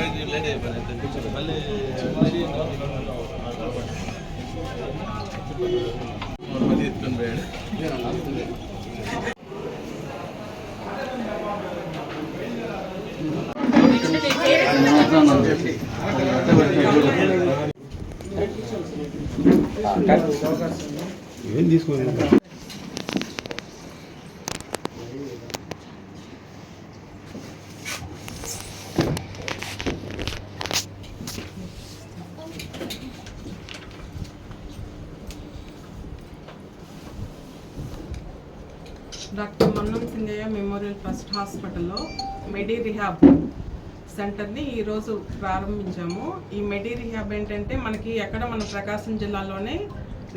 బయట లేట్ అయిపోయింది మళ్ళీ మళ్ళీ ఎత్తుకొని పోయాడు ఏం తీసుకోండి doctor Mannam Singaiah memorial trust హాస్పిటల్లో మెడి రిహాబ్ సెంటర్ని ఈరోజు ప్రారంభించాము. ఈ మెడి రిహాబ్ ఏంటంటే మనకి ఎక్కడ మన ప్రకాశం జిల్లాలోనే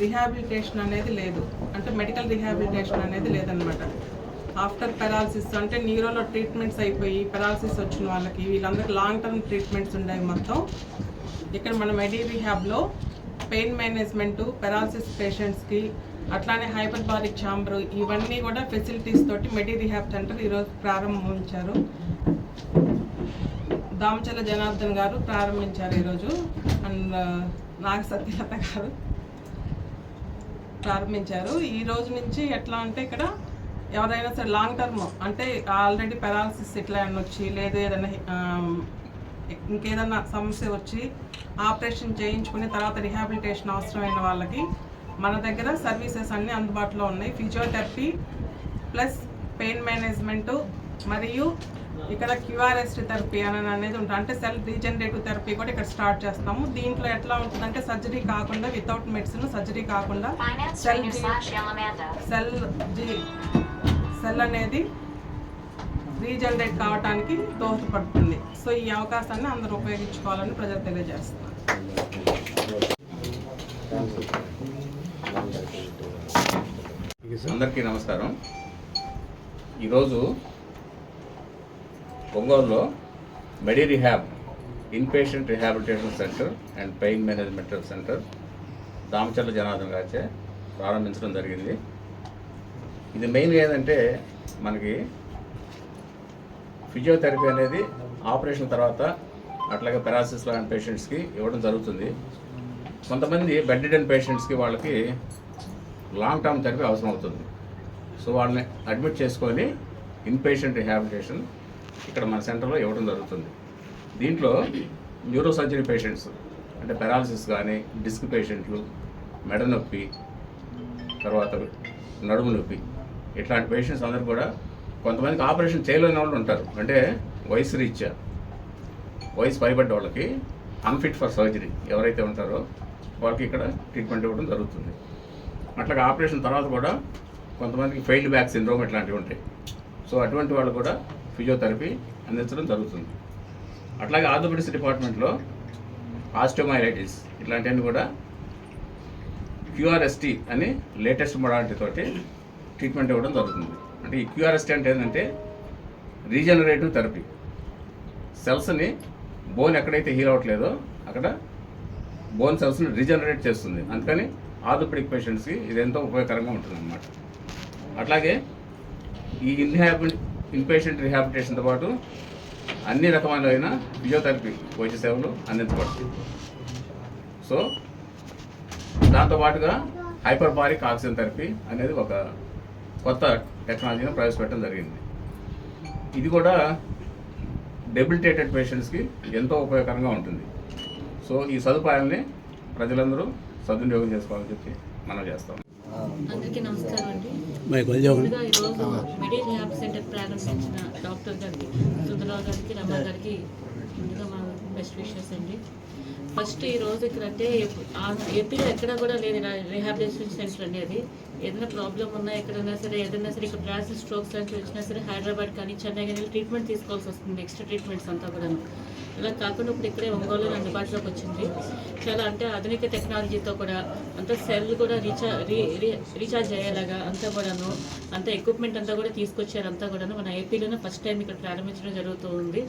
రిహాబిలిటేషన్ అనేది లేదు. అంటే మెడికల్ రిహాబిలిటేషన్ అనేది లేదనమాట ఆఫ్టర్ పెరాలసిస్ అంటే నీరోలో ట్రీట్మెంట్స్ అయిపోయి పెరాలసిస్ వచ్చిన వాళ్ళకి వీళ్ళందరికీ లాంగ్ టర్మ్ ట్రీట్మెంట్స్ ఉన్నాయి మొత్తం. ఇక్కడ మన మెడి రిహాబ్లో పెయిన్ మేనేజ్మెంటు పెరాలసిస్ పేషెంట్స్కి అట్లానే హైపర్ బారిక్ ఛాంబర్ ఇవన్నీ కూడా ఫెసిలిటీస్ తోటి మెడి రిహాబ్ సెంటర్ ఈరోజు ప్రారంభించారు. దామచల జనార్దన్ గారు ప్రారంభించారు ఈరోజు. అండ్ నాగ సత్యలత గారు ప్రారంభించారు. ఈ రోజు నుంచి ఎట్లా అంటే ఇక్కడ ఎవరైనా సరే లాంగ్ టర్మ్ అంటే ఆల్రెడీ పెరాలసిస్ ఇట్లా ఏమైనా వచ్చి లేదు ఏదైనా ఇంకేదన్నా సమస్య వచ్చి ఆపరేషన్ చేయించుకుని తర్వాత రిహాబిలిటేషన్ అవసరమైన వాళ్ళకి మన దగ్గర సర్వీసెస్ అన్నీ అందుబాటులో ఉన్నాయి. ఫిజియోథెరపీ ప్లస్ పెయిన్ మేనేజ్మెంట్ మరియు ఇక్కడ క్యూఆర్ఎస్ థెరపీ అని అనేది ఉంటుంది. అంటే సెల్ రీజనరేటివ్ థెరపీ కూడా ఇక్కడ స్టార్ట్ చేస్తాము. దీంట్లో ఎట్లా ఉంటుందంటే సర్జరీ కాకుండా వితౌట్ మెడిసిన్ సర్జరీ కాకుండా సెల్. సెల్ జీ సెల్ అనేది రీజనరేట్ కావడానికి దోహదపడుతుంది. సో ఈ అవకాశాన్ని అందరూ ఉపయోగించుకోవాలని ప్రజలు తెలియజేస్తున్నారు. అందరికీ నమస్కారం. ఈరోజు ఒంగోలులో medi rehab inpatient rehabilitation centre and pain management centre Damacharla Janardhan గారిచే ప్రారంభించడం జరిగింది. ఇది మెయిన్ ఏంటంటే మనకి ఫిజియోథెరపీ అనేది ఆపరేషన్ తర్వాత అట్లాగే పెరాసిస్ లాంటి పేషెంట్స్కి ఇవ్వడం జరుగుతుంది. కొంతమంది బెడ్ పేషెంట్స్కి వాళ్ళకి లాంగ్ టర్మ్ థెరపీ అవసరం అవుతుంది. సో వాళ్ళని అడ్మిట్ చేసుకొని ఇన్పేషెంట్ రిహాబిలిటేషన్ ఇక్కడ మన సెంటర్లో ఇవ్వడం జరుగుతుంది. దీంట్లో న్యూరో సర్జరీ పేషెంట్స్ అంటే పెరాలసిస్ కానీ డిస్క్ పేషెంట్లు మెడ నొప్పి తర్వాత నడుము నొప్పి ఇట్లాంటి పేషెంట్స్ అందరూ కూడా కొంతమందికి ఆపరేషన్ చేయలేని వాళ్ళు ఉంటారు. అంటే వయసు రీత్యా వయసు పైబడ్డ వాళ్ళకి అన్ఫిట్ ఫర్ సర్జరీ ఎవరైతే ఉంటారో వాళ్ళకి ఇక్కడ ట్రీట్మెంట్ ఇవ్వడం జరుగుతుంది. అట్లాగే ఆపరేషన్ తర్వాత కూడా కొంతమందికి ఫెయిల్డ్ బ్యాక్ సిండ్రోమ్ ఇట్లాంటివి ఉంటాయి. సో అటువంటి వాళ్ళు కూడా ఫిజియోథెరపీ అందించడం జరుగుతుంది. అట్లాగే ఆర్థోపెడిక్స్ డిపార్ట్మెంట్లో ఆస్టోమైలైటిస్ ఇట్లాంటివన్నీ కూడా క్యూఆర్ఎస్టీ అని లేటెస్ట్ మొడాలిటీ తోటి ట్రీట్మెంట్ ఇవ్వడం జరుగుతుంది. అంటే ఈ క్యూఆర్ఎస్టీ అంటే ఏంటంటే రీజనరేటివ్ థెరపీ. సెల్స్ని బోన్ ఎక్కడైతే హీల్ అవ్వట్లేదో అక్కడ బోన్ సెల్స్ని రీజనరేట్ చేస్తుంది. అందుకని ఆర్థోపెడిక్ పేషెంట్స్కి ఇది ఎంతో ఉపయోగకరంగా ఉంటుంది అన్నమాట అట్లాగే ఈ ఇన్హాబి ఇన్పేషెంట్ రిహాబిలిటేషన్తో పాటు అన్ని రకమైన ఫిజియోథెరపీ వైద్య సేవలు అందించబడుతుంది. సో దాంతో పాటుగా హైపర్ ఆక్సిజన్ థెరపీ అనేది ఒక కొత్త టెక్నాలజీని ప్రవేశపెట్టడం జరిగింది. ఇది కూడా డెబిలిటేటెడ్ పేషెంట్స్కి ఎంతో ఉపయోగకరంగా ఉంటుంది. సో ఈ సదుపాయాల్ని ప్రజలందరూ సద్వినియోగం చేసుకోవాలని చెప్పి మనం చేస్తాం. అందరికీ నమస్కారం అండి. ముందుగా ఈరోజు సెంటర్ ప్రారంభించిన డాక్టర్ గారికి సుందరరావు గారికి రమా గారికి ముందుగా మా బెస్ట్ విషెస్ అండి. ఫస్ట్ ఈ రోజు ఇక్కడ అంటే ఏపీలో ఎక్కడ కూడా లేదు రీహాబిలిటేషన్ సెంటర్ అనేది ఏదైనా ప్రాబ్లం ఉన్నా ఎక్కడైనా సరే ఏదైనా సరే ఇక్కడ బ్రాసిల్ స్ట్రోక్స్ లాంటివి వచ్చినా సరే హైదరాబాద్ కానీ చెన్నై కానీ ట్రీట్మెంట్ తీసుకోవాల్సి వస్తుంది ఎక్స్ట్రా ట్రీట్మెంట్స్ అంతా కూడా ఇలా కాకుండా ఇప్పుడు ఇక్కడే ఒంగోలు అందుబాటులోకి వచ్చింది. చాలా అంటే ఆధునిక టెక్నాలజీతో కూడా అంత సెల్ కూడా రీఛార్జ్ రీ రీ- రీఛార్జ్ అయ్యేలాగా అంతా కూడాను అంత ఎక్విప్మెంట్ అంతా కూడా తీసుకొచ్చారు అంతా కూడాను. మన ఏపీలోనే ఫస్ట్ టైం ఇక్కడ ప్రారంభించడం జరుగుతూ ఉంది.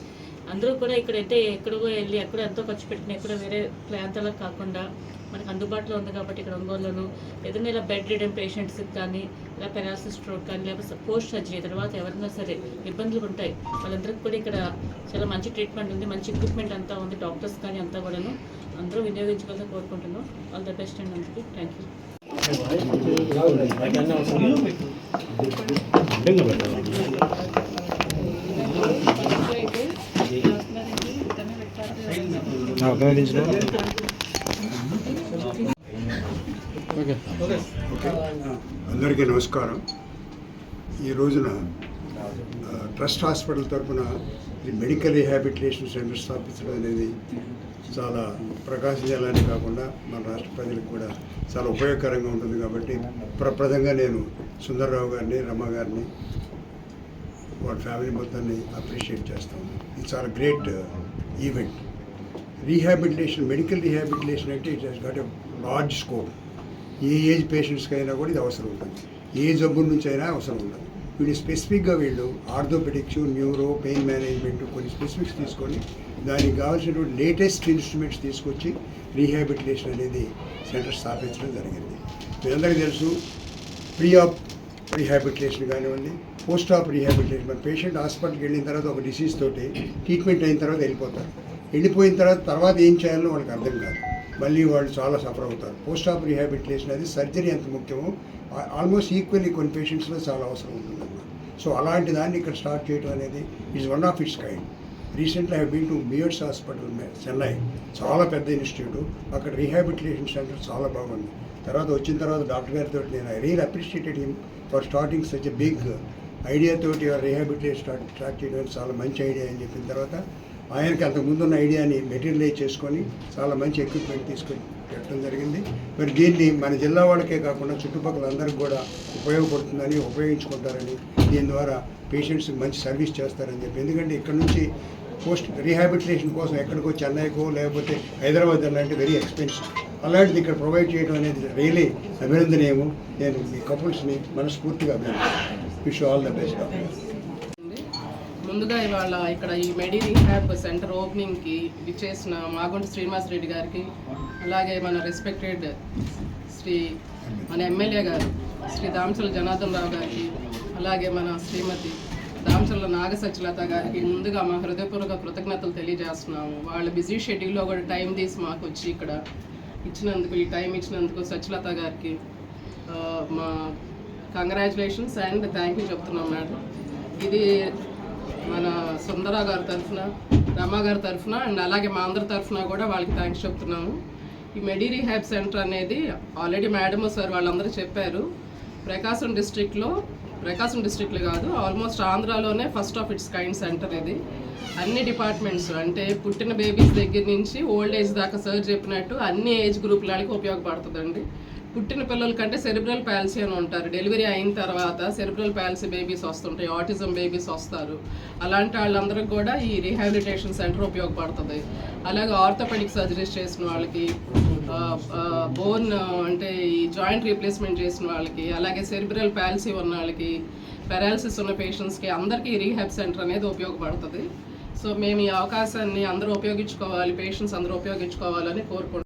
అందరూ కూడా ఇక్కడైతే ఎక్కడికో వెళ్ళి ఎక్కడో ఎంతో ఖర్చు పెట్టిన కూడా వేరే ప్రాంతాలకు కాకుండా మనకు అందుబాటులో ఉంది కాబట్టి ఇక్కడ ఒంగోలులోను ఏదైనా ఇలా బెడ్ రిడన్ పేషెంట్స్కి కానీ ఇలా పెరాలసిస్ స్ట్రోక్ కానీ లేకపోతే పోస్ట్ సర్జరీ తర్వాత ఎవరైనా సరే ఇబ్బందులు ఉంటాయి. వాళ్ళందరికీ కూడా ఇక్కడ చాలా మంచి ట్రీట్మెంట్ ఉంది మంచి ఎక్విప్మెంట్ అంతా ఉంది డాక్టర్స్ కానీ అంతా కూడాను అందరూ వినియోగించుకోవాలని కోరుకుంటున్నాం. ఆల్ ద బెస్ట్ అండ్ అందరికీ థ్యాంక్ యూ అందరికీ నమస్కారం. ఈ రోజున ట్రస్ట్ హాస్పిటల్ తరఫున ఈ మెడికల్ రీహాబిలిటేషన్ సెంటర్ స్థాపించడం అనేది చాలా ప్రకాశం జిల్లానే కాకుండా మన రాష్ట్ర ప్రజలకు కూడా చాలా ఉపయోగకరంగా ఉంటుంది కాబట్టి ప్రప్రదంగా నేను సుందర్రావు గారిని రమ్మ గారిని వాళ్ళ ఫ్యామిలీ మొత్తాన్ని అప్రిషియేట్ చేస్తాను. ఇది చాలా great event. Rehabilitation medical rehabilitation అంటే it has got a large scope A age పేషెంట్స్కి అయినా కూడా ఇది అవసరం ఉంటుంది. ఏ జబ్బు నుంచి అయినా అవసరం ఉంటుంది వీళ్ళు స్పెసిఫిక్గా వీళ్ళు ఆర్థోపెటిక్స్ న్యూరో పెయిన్ మేనేజ్మెంట్ కొన్ని స్పెసిఫిక్స్ తీసుకొని దానికి కావాల్సినటువంటి లేటెస్ట్ ఇన్స్ట్రుమెంట్స్ తీసుకొచ్చి రీహాబిలిటేషన్ అనేది సెంటర్ స్థాపించడం జరిగింది. మీరందరికీ తెలుసు ప్రీ ఆప్ రీహాబిలిటేషన్ కానివ్వండి పోస్ట్ ఆఫ్ రీహాబిలిటేషన్ మన పేషెంట్ హాస్పిటల్కి వెళ్ళిన తర్వాత ఒక డిసీజ్ తోటి ట్రీట్మెంట్ అయిన తర్వాత వెళ్ళిపోతారు. వెళ్ళిపోయిన తర్వాత తర్వాత ఏం చేయాలో వాళ్ళకి అర్థం కాదు. మళ్ళీ వాళ్ళు చాలా సఫర్ అవుతారు. పోస్ట్ ఆఫ్ రీహాబిలిటేషన్ అది సర్జరీ ఎంత ముఖ్యమో. ఆల్మోస్ట్ ఈక్వల్లీ కొన్ని పేషెంట్స్లో చాలా అవసరం ఉంటుంది సో అలాంటి దాన్ని ఇక్కడ స్టార్ట్ చేయడం అనేది is one of its kind recently I been to beers hospital Chennai చాలా పెద్ద ఇన్స్టిట్యూట్ అక్కడ రీహాబిలిటేషన్ సెంటర్ చాలా బాగుంది. తర్వాత వచ్చిన తర్వాత డాక్టర్ గారితో నేను I real appreciated him for starting such a big ఐడియాతోటి rehabilitation start start చేయడం చాలా మంచి ఐడియా అని చెప్పిన తర్వాత ఆయనకి అంతకుముందు ఉన్న ఐడియాని మెటీరియలైజ్ చేసుకొని చాలా మంచి ఎక్విప్మెంట్ తీసుకొని పెట్టడం జరిగింది. మరి దీన్ని మన జిల్లా వాళ్ళకే కాకుండా చుట్టుపక్కల అందరికి కూడా ఉపయోగపడుతుందని ఉపయోగించుకుంటారని దీని ద్వారా పేషెంట్స్ మంచి సర్వీస్ చేస్తారని చెప్పి. ఎందుకంటే ఇక్కడ నుంచి పోస్ట్ రీహాబిలిటేషన్ కోసం ఎక్కడికో చెన్నైకో లేకపోతే హైదరాబాద్ అలాంటి వెరీ ఎక్స్పెన్సివ్ అలాంటిది ఇక్కడ ప్రొవైడ్ చేయడం అనేది రియలీ అభినందనీయము. నేను మీ కపుల్స్ని మనస్ఫూర్తిగా అభినందిస్తాను విష్ ఆల్ ద బెస్ట్ ఉంది. ముందుగా ఇవాళ ఇక్కడ ఈ మెడి రీహాబ్ సెంటర్ ఓపెనింగ్కి విచ్చేసిన మాగుంట శ్రీనివాస్ రెడ్డి గారికి అలాగే మన రెస్పెక్టెడ్ శ్రీ మన ఎమ్మెల్యే గారు శ్రీ దామచల జనార్దన్ రావు గారికి అలాగే మన శ్రీమతి దామచల నాగ గారికి ముందుగా మా హృదయపూర్వక కృతజ్ఞతలు తెలియజేస్తున్నాము. వాళ్ళ బిజీ షెడ్యూల్లో కూడా టైం తీసి మాకు వచ్చి ఇక్కడ ఇచ్చినందుకు ఈ టైం ఇచ్చినందుకు సత్యలత గారికి మా కంగ్రాచులేషన్స్ అండ్ థ్యాంక్ యూ చెప్తున్నాం మేడం. ఇది మన సుందర గారి తరఫున రమా గారి తరఫున అండ్ అలాగే మా అందరి తరఫున కూడా వాళ్ళకి థ్యాంక్స్ చెప్తున్నాము. ఈ మెడి రీహాబ్ సెంటర్ అనేది ఆల్రెడీ మేడమ్ సార్ వాళ్ళందరూ చెప్పారు. ప్రకాశం డిస్ట్రిక్ట్లో ప్రకాశం డిస్ట్రిక్ట్లో కాదు almost ఆంధ్రాలోనే first of its kind centre ఇది. అన్ని డిపార్ట్మెంట్స్ అంటే పుట్టిన బేబీస్ దగ్గర నుంచి ఓల్డ్ ఏజ్ దాకా సార్ చెప్పినట్టు అన్ని ఏజ్ గ్రూపులకి ఉపయోగపడుతుందండి. పుట్టిన పిల్లల కంటే సెరిబ్రల్ ప్యాల్సీ అని ఉంటారు. డెలివరీ అయిన తర్వాత సెరిబ్రల్ ప్యాల్సీ బేబీస్ వస్తుంటాయి. ఆటిజం బేబీస్ వస్తారు. అలాంటి వాళ్ళందరికీ కూడా ఈ రీహాబిలిటేషన్ సెంటర్ ఉపయోగపడుతుంది. అలాగే ఆర్థోపెడిక్ సర్జరీస్ చేసిన వాళ్ళకి బోన్ అంటే ఈ జాయింట్ రీప్లేస్మెంట్ చేసిన వాళ్ళకి అలాగే సెరిబ్రల్ ప్యాల్సీ ఉన్న వాళ్ళకి పెరాలసిస్ ఉన్న పేషెంట్స్కి అందరికీ ఈ రీహాబ్ సెంటర్ అనేది ఉపయోగపడుతుంది. సో మేము ఈ అవకాశాన్ని అందరూ ఉపయోగించుకోవాలి పేషెంట్స్ అందరూ ఉపయోగించుకోవాలని కోరుకుంటున్నాం.